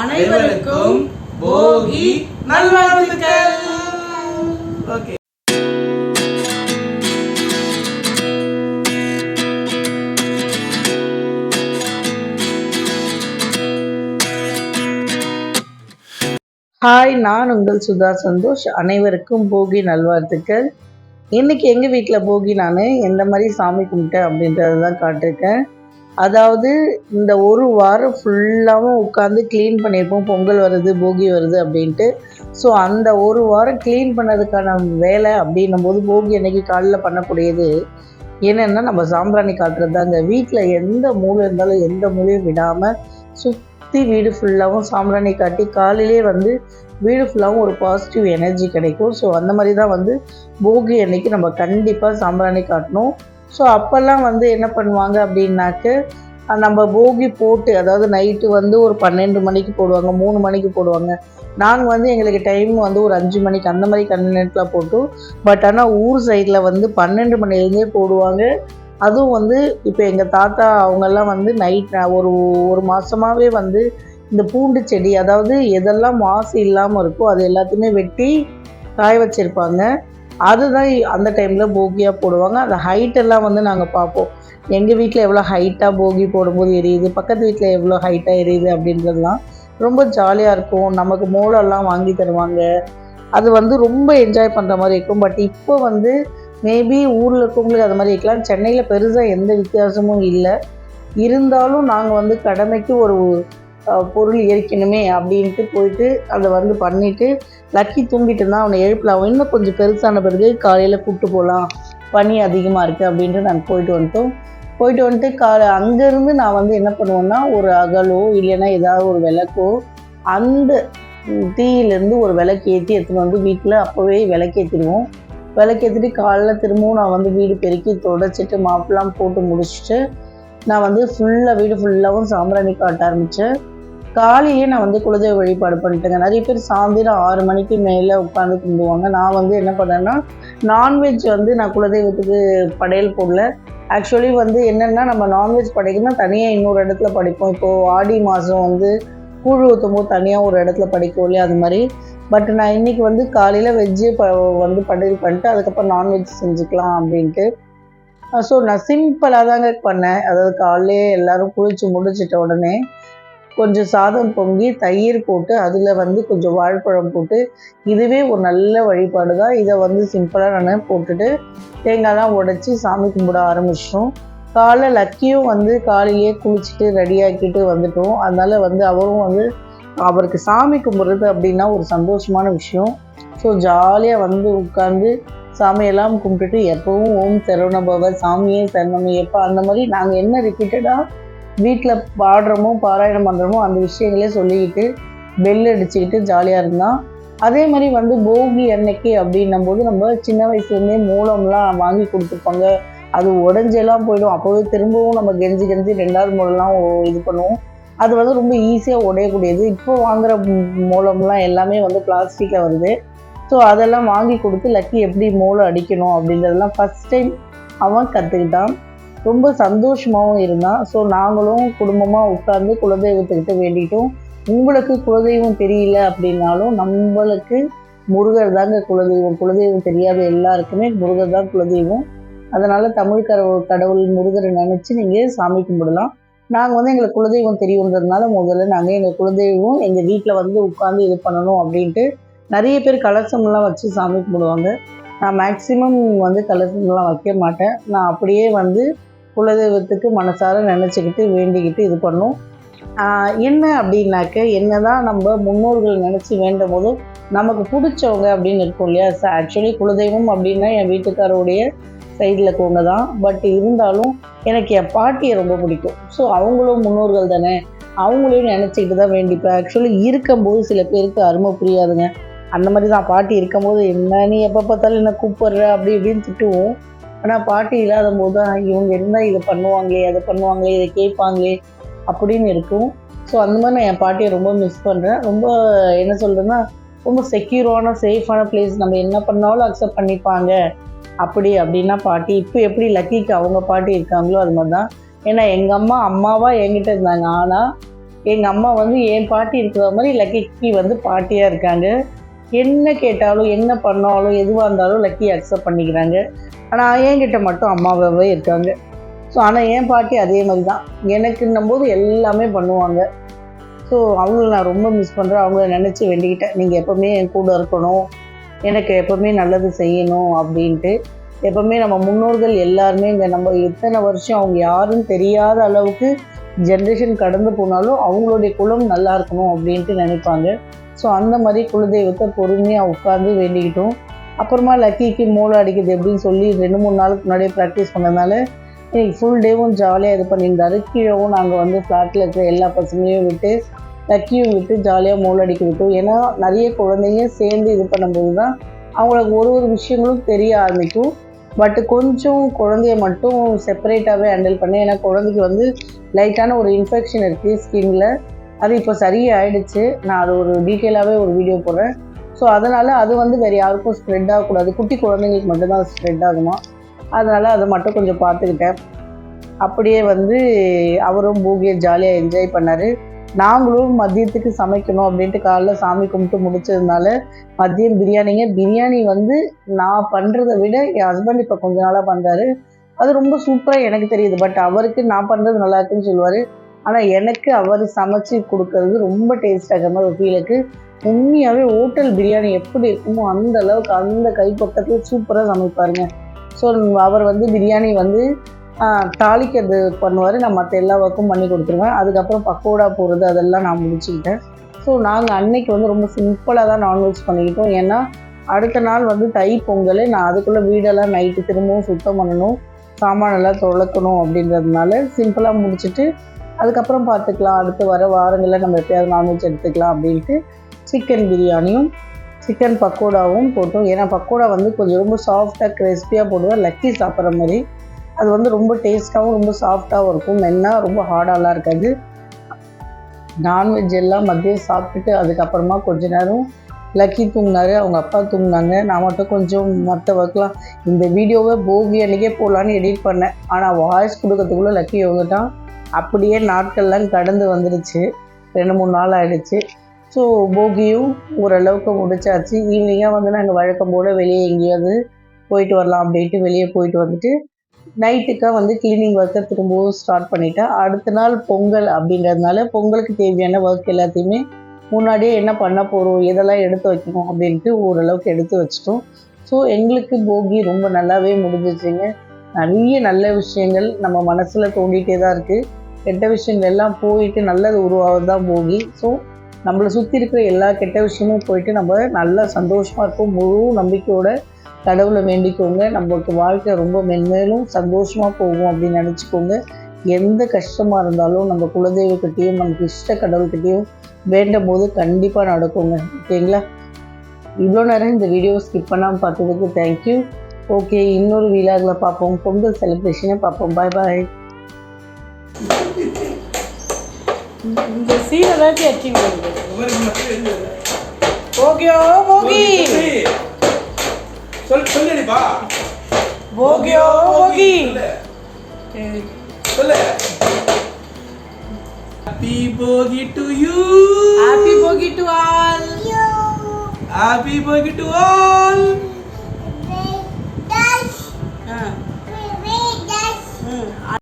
அனைவருக்கும் போகி நல்வாழ்த்துக்கள். Okay. Hi நான் உங்கள் சுதா சந்தோஷ். அனைவருக்கும் போகி நல்வாழ்த்துக்கள். இன்றைக்கி எங்கள் வீட்டில் போகி நான்? எந்த மாதிரி சாமி கும்பிட்டேன் அப்படின்றத தான் காட்டிருக்கேன். அதாவது இந்த ஒரு வாரம் ஃபுல்லாகவும் உட்காந்து க்ளீன் பண்ணியிருப்போம். பொங்கல் வருது போகி வருது அப்படின்ட்டு. ஸோ அந்த ஒரு வாரம் க்ளீன் பண்ணதுக்கான வேலை அப்படின்னும் போது போகி அன்னைக்கு காலையில் பண்ணக்கூடியது என்னென்னா நம்ம சாம்பிராணி காட்டுறது தாங்க வீட்டில் எந்த மூலை இருந்தாலும் எந்த மூலையும் விடாமல் சுற்றி வீடு ஃபுல்லாகவும் சாம்பிராணி காட்டி காலையிலே வந்து வீடு ஃபுல்லாகவும் ஒரு பாசிட்டிவ் எனர்ஜி கிடைக்கும். ஸோ அந்த மாதிரி தான் வந்து போகி அன்னைக்கு நம்ம கண்டிப்பாக சாம்பிராணி காட்டணும். ஸோ அப்போல்லாம் வந்து என்ன பண்ணுவாங்க அப்படின்னாக்க நம்ம போகி போட்டு அதாவது நைட்டு வந்து ஒரு பன்னெண்டு மணிக்கு போடுவாங்க மூணு மணிக்கு போடுவாங்க. நாங்கள் வந்து எங்களுக்கு டைம் வந்து ஒரு அஞ்சு மணிக்கு அந்த மாதிரி கன்வீனியன்ட்டில் போட்டோம் பட் ஆனால் ஊர் சைடில் வந்து பன்னெண்டு மணிலேருந்தே போடுவாங்க. அதுவும் வந்து இப்போ எங்கள் தாத்தா அவங்கெல்லாம் வந்து நைட் ஒரு ஒரு மாதமாகவே வந்து இந்த பூண்டு செடி அதாவது எதெல்லாம் மாசு இல்லாமல் இருக்கோ அது எல்லாத்தையுமே வெட்டி காய வச்சுருப்பாங்க. அதுதான் அந்த டைமில் போகியாக போடுவாங்க. அந்த ஹைட் எல்லாம் வந்து நாங்கள் பார்ப்போம். எங்கள் வீட்டில் எவ்வளோ ஹைட்டாக போகி போடும்போது எரியுது? பக்கத்து வீட்டில் எவ்வளோ ஹைட்டாக எரியுது அப்படின்றதுலாம் ரொம்ப ஜாலியாக இருக்கும். நமக்கு மூளெல்லாம் வாங்கி தருவாங்க. அது வந்து ரொம்ப என்ஜாய் பண்ணுற மாதிரி இருக்கும். பட் இப்போ வந்து மேபி ஊரில் இருக்கவங்களுக்கு அது மாதிரி இருக்கலாம். சென்னையில் பெருசாக எந்த வித்தியாசமும் இல்லை. இருந்தாலும் நாங்கள் வந்து கடமைக்கு ஒரு பொருள் எரிக்கணுமே அப்படின்ட்டு போயிட்டு அதை வந்து பண்ணிவிட்டு லக்கி தூங்கிட்டு இருந்தால் அவனை எழுப்பலாம் அவன் இன்னும் கொஞ்சம் பெருசான பிறகு காலையில் கூப்பிட்டு போகலாம் பனி அதிகமாக இருக்குது அப்படின்ட்டு நாங்கள் போயிட்டு வந்துட்டோம். போயிட்டு வந்துட்டு காலை அங்கேருந்து நான் வந்து என்ன பண்ணுவேன்னா ஒரு அகலோ இல்லைன்னா ஏதாவது ஒரு விளக்கோ அந்த தீயிலேருந்து ஒரு விளக்கு ஏற்றி எடுத்துன்னு வந்து வீட்டில் அப்போவே விளக்கேற்றிடுவோம் விளக்கேற்றிட்டு காலைல திரும்பவும் நான் வந்து வீடு பெருக்கி தொடச்சிட்டு மாப்பெல்லாம் போட்டு முடிச்சுட்டு நான் வந்து ஃபுல்லாக வீடு ஃபுல்லாகவும் சாம்பிராணி காட்ட ஆரம்பித்தேன் காலையிலேயே நான் வந்து குலதெய்வ வழிபாடு பண்ணிட்டேங்க. நிறைய பேர் சாயந்தரம் ஆறு மணிக்கு மேலே உட்காந்து கும்பிடுவாங்க. நான் வந்து என்ன பண்ணேன்னா நான்வெஜ் வந்து நான் குலதெய்வத்துக்கு படையல் போடல. ஆக்சுவலி வந்து என்னென்னா நம்ம நான்வெஜ் படைக்கணும்னா தனியாக இன்னொரு இடத்துல படிப்போம். இப்போது ஆடி மாதம் வந்து கூழ் ஊற்றும் போது தனியாக ஒரு இடத்துல படிக்கும் இல்லையா? அது மாதிரி. பட் நான் இன்னைக்கு வந்து காலையில் வெஜ்ஜு ப வந்து படையல் பண்ணிட்டு அதுக்கப்புறம் நான்வெஜ் செஞ்சுக்கலாம் அப்படின்ட்டு. ஸோ நான் சிம்பிளாக தாங்க பண்ணேன். அதாவது காலையிலே எல்லோரும் குளிச்சு முடிச்சிட்ட உடனே. கொஞ்சம் சாதம் பொங்கி தயிர் போட்டு அதில் வந்து கொஞ்சம் வாழைப்பழம் போட்டு இதுவே ஒரு நல்ல வழிபாடு தான். இதை வந்து சிம்பிளாக நான் போட்டுட்டு தேங்காய்லாம் உடச்சி சாமி கும்பிட ஆரம்பிச்சிட்டோம். காலை லக்கியும் வந்து காலையிலேயே குளிச்சுட்டு ரெடியாக்கிட்டு வந்துட்டோம். அதனால் வந்து அவரும் வந்து அவருக்கு சாமி கும்பிட்றது அப்படின்னா ஒரு சந்தோஷமான விஷயம். ஸோ ஜாலியாக வந்து உட்காந்து சாமியெல்லாம் கும்பிட்டுட்டு எப்பவும் ஓம் சரவண சாமியே சரணம் எப்போ அந்த மாதிரி நாங்கள் என்ன ரிப்பீட்டடாக வீட்டில் பாடுறோமோ பாராயணம் பண்ணுறோமோ அந்த விஷயங்களே சொல்லிக்கிட்டு பெல் அடிச்சுக்கிட்டு ஜாலியாக இருந்தான் அதே மாதிரி வந்து போகி அன்னைக்கு அப்படின்னும் போது நம்ம சின்ன வயசுலேருந்தே மூலம்லாம் வாங்கி கொடுத்துருப்பாங்க. அது உடஞ்செல்லாம் போயிடும். அப்போவே திரும்பவும் நம்ம கெஞ்சி கெஞ்சி ரெண்டாவது மூலம்லாம் இது பண்ணுவோம். அது வந்து ரொம்ப ஈஸியாக உடையக்கூடியது. இப்போ வாங்குகிற மூலம்லாம் எல்லாமே வந்து பிளாஸ்டிக்கில் வருது. ஸோ அதெல்லாம் வாங்கி கொடுத்து லக்கி எப்படி மூளை அடிக்கணும்? அப்படின்றதெல்லாம் ஃபஸ்ட் டைம் அவன் கற்றுக்கிட்டான் ரொம்ப சந்தோஷமாகவும் இருந்தான் ஸோ நாங்களும் குடும்பமாக உட்காந்து குலதெய்வத்துக்கிட்ட வேண்டிட்டோம். உங்களுக்கு குலதெய்வம் தெரியல அப்படின்னாலும் நம்மளுக்கு முருகர் தாங்க குலதெய்வம். குலதெய்வம் தெரியாத எல்லாருக்குமே முருகர் தான் குலதெய்வம். அதனால் தமிழ் கடவுள் கடவுள் முருகரை நினச்சி நீங்கள் சாமி கும்பிடலாம். நாங்கள் வந்து எங்களுக்கு குலதெய்வம் தெரியுன்றதுனால முதல்ல நாங்கள் எங்கள் குலதெய்வம் எங்கள் வீட்டில் வந்து உட்காந்து இது பண்ணணும் அப்படின்ட்டு நிறைய பேர் கலசம்லாம் வச்சு சாமி கும்பிடுவாங்க. நான் மேக்ஸிமம் வந்து கலசம்லாம் வைக்க மாட்டேன். நான் அப்படியே வந்து குலதெய்வத்துக்கு மனசார நினச்சிக்கிட்டு வேண்டிக்கிட்டு இது பண்ணும். என்ன அப்படின்னாக்க என்ன தான் நம்ம முன்னோர்கள் நினச்சி வேண்டும் போது நமக்கு பிடிச்சவங்க அப்படின்னு இருக்கும் இல்லையா? ஆக்சுவலி குலதெய்வம் அப்படின்னா என் வீட்டுக்காரோடைய சைடில் இருக்கவங்க தான். பட் இருந்தாலும் எனக்கு என் பாட்டியை ரொம்ப பிடிக்கும். ஸோ அவங்களும் முன்னோர்கள் தானே. அவங்களையும் நினச்சிக்கிட்டு தான் வேண்டிப்பேன். ஆக்சுவலி இருக்கும்போது சில பேருக்கு அருமை புரியாதுங்க. அந்த மாதிரி தான் பாட்டி இருக்கும்போது என்ன நீ எப்போ பார்த்தாலும் என்ன கூப்பிட்ற? அப்படி இப்படின்னு திட்டுவோம். ஆனால் பாட்டி இல்லாத போது தான் இவங்க இருந்தால் இதை பண்ணுவாங்களே அதை பண்ணுவாங்களே இதை கேட்பாங்களே அப்படின்னு இருக்கும். ஸோ அந்த மாதிரி நான் என் பாட்டியை ரொம்ப மிஸ் பண்ணுறேன் ரொம்ப என்ன சொல்கிறேன்னா ரொம்ப செக்யூரான சேஃபான பிளேஸ் நம்ம என்ன பண்ணாலும் அக்செப்ட் பண்ணிப்பாங்க. அப்படி அப்படின்னா பாட்டி இப்போ எப்படி லக்கிக்கு அவங்க பாட்டி இருக்காங்களோ அது மாதிரி தான். ஏன்னா எங்கள் அம்மா அம்மாவாக என்கிட்ட இருந்தாங்க. ஆனால் எங்கள் அம்மா வந்து என் பாட்டி இருக்கிற மாதிரி லக்கிக்கு வந்து பாட்டியாக இருக்காங்க. என்ன கேட்டாலும் என்ன பண்ணாலும் எதுவாக இருந்தாலும் லக்கி அக்செப்ட் பண்ணிக்கிறாங்க. ஆனால் என்கிட்ட மட்டும் அம்மாவாகவே இருக்காங்க. ஸோ ஆனால் என் பாட்டி அதே மாதிரி தான் எனக்குன்னும் போது எல்லாமே பண்ணுவாங்க. ஸோ அவங்கள நான் ரொம்ப மிஸ் பண்ணுறேன் அவங்கள நினச்சி வேண்டிக்கிட்டேன். நீங்கள் எப்போவுமே என் கூட இருக்கணும். எனக்கு எப்போவுமே நல்லது செய்யணும் அப்படின்ட்டு. எப்போவுமே நம்ம முன்னோர்கள் எல்லாருமே இங்கே நம்ம எத்தனை வருஷம் அவங்க யாருன்னு தெரியாத அளவுக்கு ஜென்ரேஷன் கடந்து போனாலும் அவங்களுடைய குலம் நல்லா இருக்கணும் அப்படின்ட்டு நினைப்பாங்க. ஸோ அந்த மாதிரி குலதெய்வத்தை பொறுமையாக உட்காந்து வேண்டிக்கிட்டோம். அப்புறமா லக்கிக்கு மூளை அடிக்குது எப்படின்னு சொல்லி ரெண்டு மூணு நாளுக்கு முன்னாடியே ப்ராக்டிஸ் பண்ணதுனால இன்றைக்கி ஃபுல் டேவும் ஜாலியாக இது பண்ணியிருந்தாரு. கீழவும் நாங்கள் வந்து ஃப்ளாட்டில் இருக்கிற எல்லா பசங்களையும் விட்டு லக்கியும் விட்டு ஜாலியாக மூளை அடிக்க விட்டோம். ஏன்னா நிறைய குழந்தைங்க சேர்ந்து இது பண்ணும்போது தான் அவங்களுக்கு ஒரு ஒரு விஷயங்களும் தெரிய ஆரம்பிக்கும். பட் கொஞ்சம் குழந்தைய மட்டும் செப்பரேட்டாகவே ஹேண்டில் பண்ணேன். ஏன்னா குழந்தைக்கு வந்து லைட்டான ஒரு இன்ஃபெக்ஷன் இருக்குது ஸ்கின்னில் அது இப்போ சரியாயிடுச்சு. நான் அது ஒரு டீட்டெயிலாகவே ஒரு வீடியோ போடுறேன். ஸோ அதனால் அது வந்து வேறு யாருக்கும் ஸ்ப்ரெட் ஆகக்கூடாது. குட்டி குழந்தைங்களுக்கு மட்டும்தான் ஸ்ப்ரெட் ஆகுமா? அதனால் அதை மட்டும் கொஞ்சம் பார்த்துக்கிட்டேன். அப்படியே வந்து அவரும் பூகியை ஜாலியாக என்ஜாய் பண்ணார். நாங்களும் மதியத்துக்கு சமைக்கணும் அப்படின்ட்டு காலைல சாமி கும்பிட்டு முடிச்சதுனால மதியம் பிரியாணிங்க. பிரியாணி வந்து நான் பண்ணுறதை விட என் ஹஸ்பண்ட் இப்போ கொஞ்ச நாளாக பண்ணுறாரு அது ரொம்ப சூப்பராக எனக்கு தெரியுது. பட் அவருக்கு நான் பண்ணுறது நல்லா இருக்குன்னு சொல்லுவார். ஆனால் எனக்கு அவர் சமைச்சு கொடுக்கறது ரொம்ப டேஸ்டாக மாதிரி ஒரு ஃபீலுக்கு உண்மையாகவே ஹோட்டல் பிரியாணி எப்படி இருக்குமோ அந்த அளவுக்கு அந்த கைப்பக்கத்தில் சூப்பராக சமைப்பாருங்க. ஸோ அவர் வந்து பிரியாணி வந்து தாளிக்கிறது பண்ணுவார். நான் மற்ற எல்லா ஒர்க்கும் பண்ணி கொடுத்துருவேன். அதுக்கப்புறம் பக்கோடா போடுறது அதெல்லாம் நான் முடிச்சுக்கிட்டேன். ஸோ நாங்கள் அன்னைக்கு வந்து ரொம்ப சிம்பிளாக தான் நான்வெஜ் பண்ணிக்கிட்டோம். ஏன்னா அடுத்த நாள் வந்து தை பொங்கல். நான் அதுக்குள்ளே வீடெல்லாம் நைட்டு திரும்பவும் சுத்தம் பண்ணணும். சாமானெல்லாம் துளக்கணும் அப்படின்றதுனால சிம்பிளாக முடிச்சுட்டு அதுக்கப்புறம் பார்த்துக்கலாம் அடுத்து வர வாரங்களில் நம்ம எப்பயாவது நான்வெஜ் எடுத்துக்கலாம் அப்படின்ட்டு சிக்கன் பிரியாணியும் சிக்கன் பக்கோடாவும் போட்டோம். ஏன்னா பக்கோடா வந்து கொஞ்சம் ரொம்ப சாஃப்டாக கிறிஸ்பியாக போடுவேன் லக்கி சாப்பிட்ற மாதிரி. அது வந்து ரொம்ப டேஸ்ட்டாகவும் ரொம்ப சாஃப்டாகவும் இருக்கும். மென்னா ரொம்ப ஹார்டாலாம் இருக்காது. நான்வெஜ் எல்லாம் மதியம் சாப்பிட்டுட்டு அதுக்கப்புறமா கொஞ்ச நேரம் லக்கி தூங்கினாரு. அவங்க அப்பா தூங்கினாங்க. நான் மட்டும் கொஞ்சம் மற்ற ஒர்க்லாம் இந்த வீடியோவை போகி அன்றைக்கே போடலான்னு எடிட் பண்ணேன். ஆனால் வாய்ஸ் கொடுக்கறதுக்குள்ளே லக்கி வந்துட்டான் அப்படியே நாட்கள்லாம் கடந்து வந்துடுச்சு ரெண்டு மூணு நாள் ஆகிடுச்சு ஸோ போகியும் ஓரளவுக்கு முடிச்சாச்சு. ஈவினிங்காக வந்து நாங்கள் வழக்கம் போல் வெளியே எங்கேயாவது போயிட்டு வரலாம் அப்படின்ட்டு வெளியே போயிட்டு வந்துட்டு நைட்டுக்காக வந்து க்ளீனிங் ஒர்க்கை திரும்பவும் ஸ்டார்ட் பண்ணிட்டேன். அடுத்த நாள் பொங்கல் அப்படின்றதுனால பொங்கலுக்கு தேவையான ஒர்க் எல்லாத்தையுமே முன்னாடியே என்ன பண்ண போகிறோம் எதெல்லாம் எடுத்து வைக்கணும் அப்படின்ட்டு ஓரளவுக்கு எடுத்து வச்சிட்டோம். ஸோ எங்களுக்கு போகி ரொம்ப நல்லாவே முடிஞ்சிச்சுங்க. நிறைய நல்ல விஷயங்கள் நம்ம மனசில் தோண்டிகிட்டே தான் இருக்குது கெட்ட விஷயங்கள் எல்லாம் போயிட்டு நல்லது உருவாகிறது தான் போகி. ஸோ நம்மளை சுற்றி இருக்கிற எல்லா கெட்ட விஷயமும் போயிட்டு நம்ம நல்லா சந்தோஷமாக இருக்கும் முழு நம்பிக்கையோட கடவுளை வேண்டிக்கோங்க. நம்மளுக்கு வாழ்க்கை ரொம்ப மென்மேலும் சந்தோஷமாக போகும் அப்படின்னு நினச்சிக்கோங்க. எந்த கஷ்டமாக இருந்தாலும் நம்ம குலதெய்வக்கிட்டேயும் நமக்கு இஷ்ட கடவுள்கிட்டேயும் வேண்டும் போது கண்டிப்பாக நடக்குங்க. ஓகேங்களா? இவ்வளோ நேரம் இந்த வீடியோ ஸ்கிப் பண்ணாமல் பார்த்ததுக்கு தேங்க்யூ ஓகே இன்னொரு வீலாகில் பார்ப்போம். பொங்கல் செலிப்ரேஷனை பார்ப்போம். பாய் பாய் இந்த சீன் ஏதாச்சும் அச்சீவ் பண்ணுது போகியோ போகி. சொல் சொல்லுடிப்பா. போகியோ போகி. சொல்லு. Happy Bogi to you happy Bogi to all happy Bogi to all ಹಾಂ